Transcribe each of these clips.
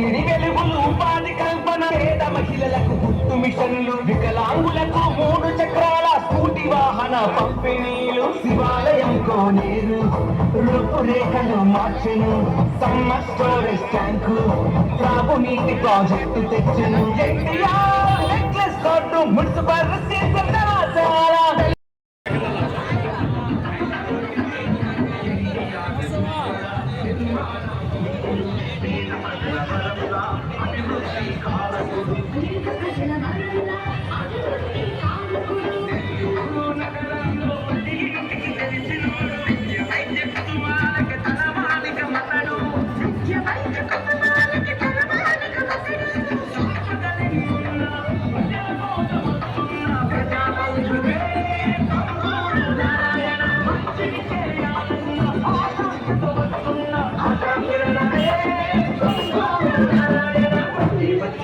స్కీములు ఉపాధి కల్పన పేద మహిళలకు గుర్తు మిషన్లు వికలాంగులకు మూడు చక్రాల స్కూటి వాహన పంపిణీలు శివాలయం కోనేరు రూపురేఖలు మార్చెను సమ్మర్ స్టోరేజ్ ట్యాంకు త్రాగునీటి ప్రాజెక్టు తెచ్చెను. నెక్లెస్ కార్డు మున్సిపల్ ありがとうござい。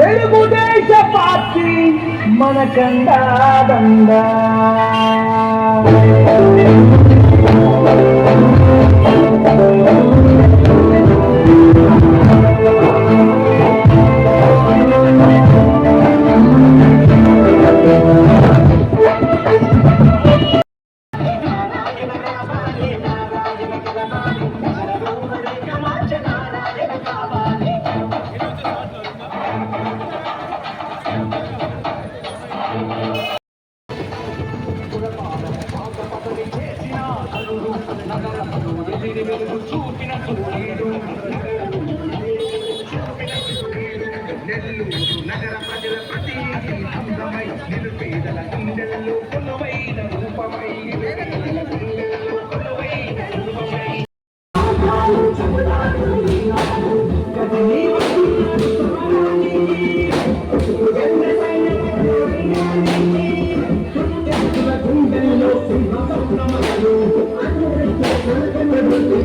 తెలుగుదేశ పార్టీ మన కండాదండా నగర ప్రజల ప్రతినిధి అందమై నిరుపేదల గుండెల్లో కొలువైన రూపమై నిరుపేదల గుండెల్లో కొలువైన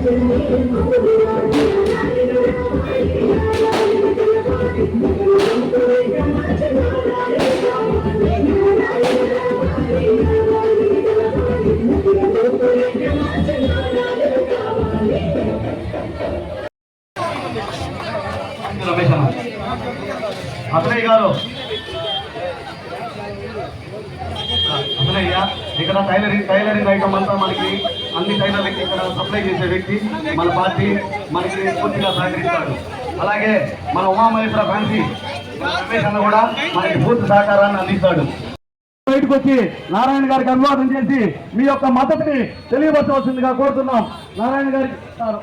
రూపమై రమేష్ ఇక్కడ టైలరింగ్ టైలరింగ్ ఐటమ్ అంతా మనకి అన్ని టైలర్లకి ఇక్కడ సప్లై చేసే వ్యక్తి మన పార్టీ మనకి పూర్తిగా సహకరిస్తాడు. అలాగే మన ఉమామహేశ్వర ఫ్యాన్సీ రమేష్ అన్న కూడా మనకి పూర్తి సహకారాన్ని అందిస్తాడు. బయటకు వచ్చి నారాయణ గారికి అనువాదం చేసి మీ యొక్క మద్దతుని తెలియపరచవలసిందిగా కోరుతున్నాం. నారాయణ గారికి సార్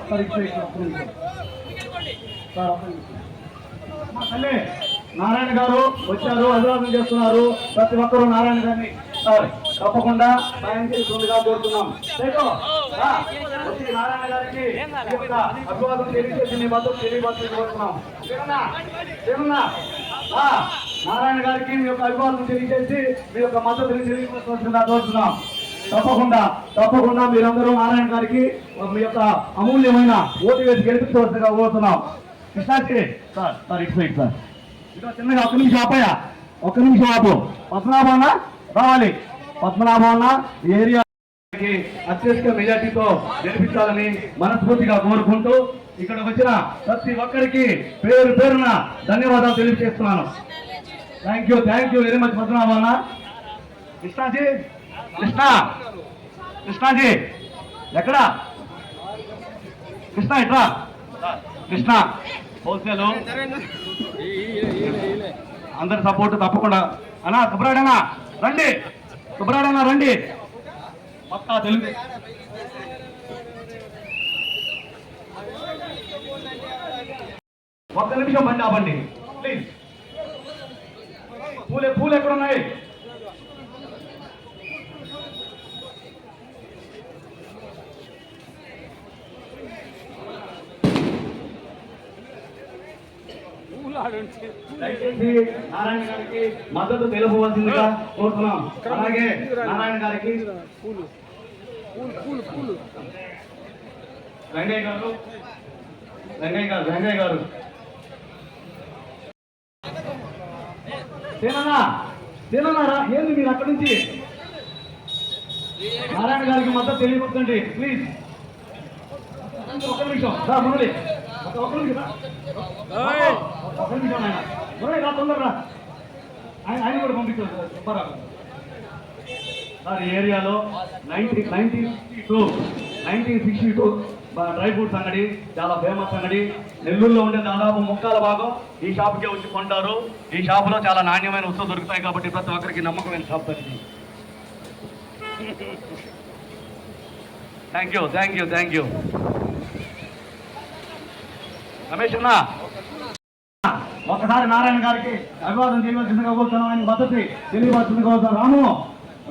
నారాయణ గారు వచ్చారు అభివాదం చేస్తున్నారు. ప్రతి ఒక్కరూ నారాయణ గారిని సార్ తప్పకుండా సాయం కోరుతున్నాం. నారాయణ గారికి ఈ యొక్క అభివాదం తెలియజేసి మీ మద్దతు తెలియపరచని నారాయణ గారికి మీ యొక్క అభివాదం తెలియజేసి మీ యొక్క మద్దతుని తెలియపరచవలసిందిగా కోరుతున్నాం. తప్పకుండా తప్పకుండా మీరందరూ నారాయణ గారికి మీ యొక్క అమూల్యమైన ఓటు వేసి గెలిపించవలసిందిగా కోరుతున్నాం. కృష్ణాకి సార్ సార్ ఇటు సైడ్ సార్. ఇదో చిన్నగా ఒక్క నిమిషం ఆపయా ఒక్క నిమిషం ఆపు. పద్మనాభాన రావాలి. పద్మనాభాన ఈ ఏరియాకి అత్యధిక మెజార్టీతో గెలిపించాలని మనస్ఫూర్తిగా కోరుకుంటూ ఇక్కడ వచ్చిన ప్రతి ఒక్కరికి పేరు పేరున ధన్యవాదాలు తెలియజేస్తున్నాను. Thank you thank you very much పద్మనాభాన Krishnaji Krishna Krishnaji ఎక్కడ? కృష్ణ ఇట్రా. కృష్ణ. హోల్సేల్. అందరి సపోర్ట్ తప్పకుండా. అన్నా సుబ్రాడనా రండి. సుబ్రాడనా రండి. పక్కా తెలుగు. ఒక్క నిమిషం బండి ఆపండి. ప్లీజ్. పూలే పూలు ఎక్కడ నారాయణ గారికి మద్దతు తెలుపవలసిందిగా కోరుతున్నాం. అలాగే నారాయణ గారికి వెంకయ్య గారు. వెంకయ్య గారు వెంకయ్య గారు. తేనన్నా తేనన్నారా ఏంది మీరు అక్కడి నుంచి? నారాయణ గారికి మద్దతు తెలియపరచండి ప్లీజ్ ఒక్క నిమిషం. రా మురళి. నిమిషం నిమిషం ఆయన మురళి రా తొందరరా ఆయన ఆయన కూడా పంపించారు చెప్పరా సార్ ఈ ఏరియాలో nineteen nineteen sixty two nineteen sixty two dry fruits అంగడి చాలా ఫేమస్ అంగడి. నెల్లూరులో ఉండే దాదాపు ముక్కాల భాగం ఈ షాప్కే వచ్చి కొంటారు. ఈ షాప్లో చాలా నాణ్యమైన వస్తువులు దొరుకుతాయి కాబట్టి ప్రతి ఒక్కరికి నమ్మకమైన shop sir thank you thank you thank you Ramesh అన్నా. ఒకసారి నారాయణ గారికి అభివాదం చేయవలసిందిగా కోరుతున్నాం. ఆయన మద్దతు తెలియవలసిందిగా కోరుతున్నాం. రాము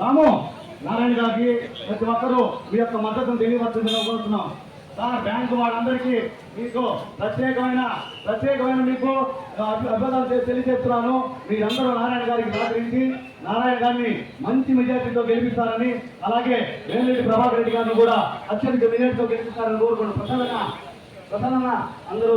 రాము నారాయణ గారికి ప్రతి ఒక్కరూ మీ యొక్క మద్దతును తెలియవలసిందిగా కోరుతున్నాం. సార్ బ్యాంకు వాళ్ళందరికీ మీకు ప్రత్యేకమైన ప్రత్యేకమైన మీకు అభివాదాలు తెలియజేస్తున్నాను. మీరందరూ నారాయణ గారికి సహకరించి నారాయణ గారిని మంచి మెజార్టీతో గెలిపిస్తారని అలాగే వేమిరెడ్డి ప్రభాకర్ రెడ్డి గారిని కూడా అత్యధిక మెజార్టీతో గెలిపిస్తారని కోరుకుంటున్నాను ప్రసన్న ప్రసన్న అందరూ